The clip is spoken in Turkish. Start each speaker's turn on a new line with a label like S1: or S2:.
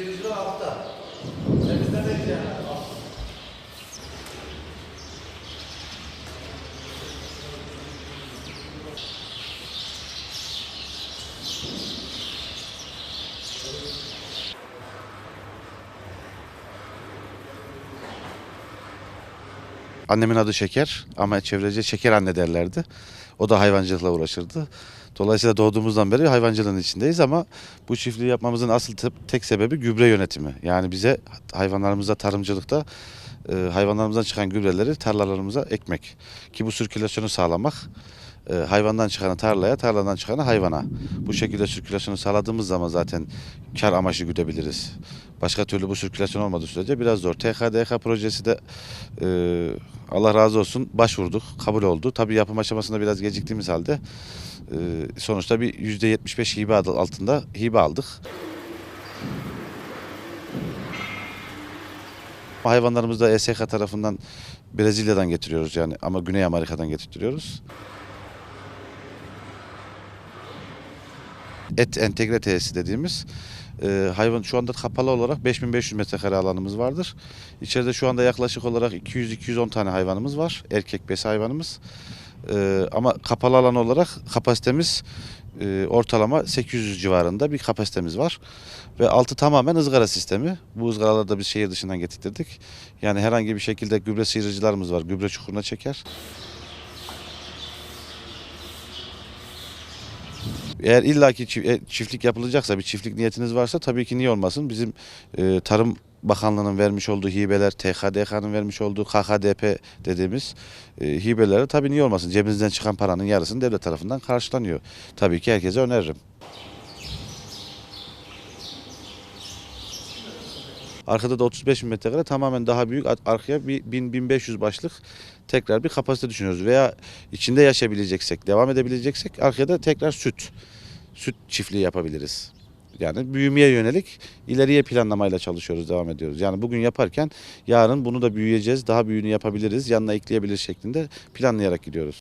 S1: Seyirciler altta. Temizlemek yani.
S2: Annemin adı Şeker ama çevrece Şeker anne derlerdi. O da hayvancılıkla uğraşırdı. Dolayısıyla doğduğumuzdan beri hayvancılığın içindeyiz ama bu çiftliği yapmamızın asıl te- tek sebebi gübre yönetimi. Yani bize hayvanlarımıza tarımcılıkta e, hayvanlarımızdan çıkan gübreleri tarlalarımıza ekmek. Ki bu sirkülasyonu sağlamak e, hayvandan çıkanı tarlaya, tarladan çıkanı hayvana. Bu şekilde sirkülasyonu sağladığımız zaman zaten kar amaçlı güdebiliriz. Başka türlü bu sirkülasyon olmadığı sürece biraz zor. TKDK projesi de e, Allah razı olsun başvurduk, kabul oldu. Tabii yapım aşamasında biraz geciktiğimiz halde e, sonuçta bir %75 hibe altında hibe aldık. Hayvanlarımızı da ESK tarafından Brezilya'dan getiriyoruz yani ama Güney Amerika'dan getirtiyoruz. Et entegre tesisi dediğimiz e, hayvan şu anda kapalı olarak 5500 metrekare alanımız vardır. İçeride şu anda yaklaşık olarak 200-210 tane hayvanımız var. Erkek besi hayvanımız. E, ama kapalı alan olarak kapasitemiz e, ortalama 800 civarında bir kapasitemiz var. Ve altı tamamen ızgara sistemi. Bu ızgaraları da biz şehir dışından getirttirdik. Yani herhangi bir şekilde gübre sıyırıcılarımız var. Gübre çukuruna çeker. Eğer illaki e, çiftlik yapılacaksa, bir çiftlik niyetiniz varsa tabii ki niye olmasın? Bizim e, Tarım Bakanlığı'nın vermiş olduğu hibeler, TKDK'nın vermiş olduğu KKDP dediğimiz e, hibeleri tabii niye olmasın? Cebinizden çıkan paranın yarısını devlet tarafından karşılanıyor. Tabii ki herkese öneririm. Arkada da 35 bin metrekare tamamen daha büyük. Ar- Arkaya bir 1000-1500 başlık tekrar bir kapasite düşünüyoruz. Veya içinde yaşayabileceksek, devam edebileceksek arkaya da tekrar süt. Süt çiftliği yapabiliriz. Yani büyümeye yönelik ileriye planlamayla çalışıyoruz, devam ediyoruz. Yani bugün yaparken yarın bunu da büyüyeceğiz, daha büyüğünü yapabiliriz, yanına ekleyebiliriz şeklinde planlayarak gidiyoruz.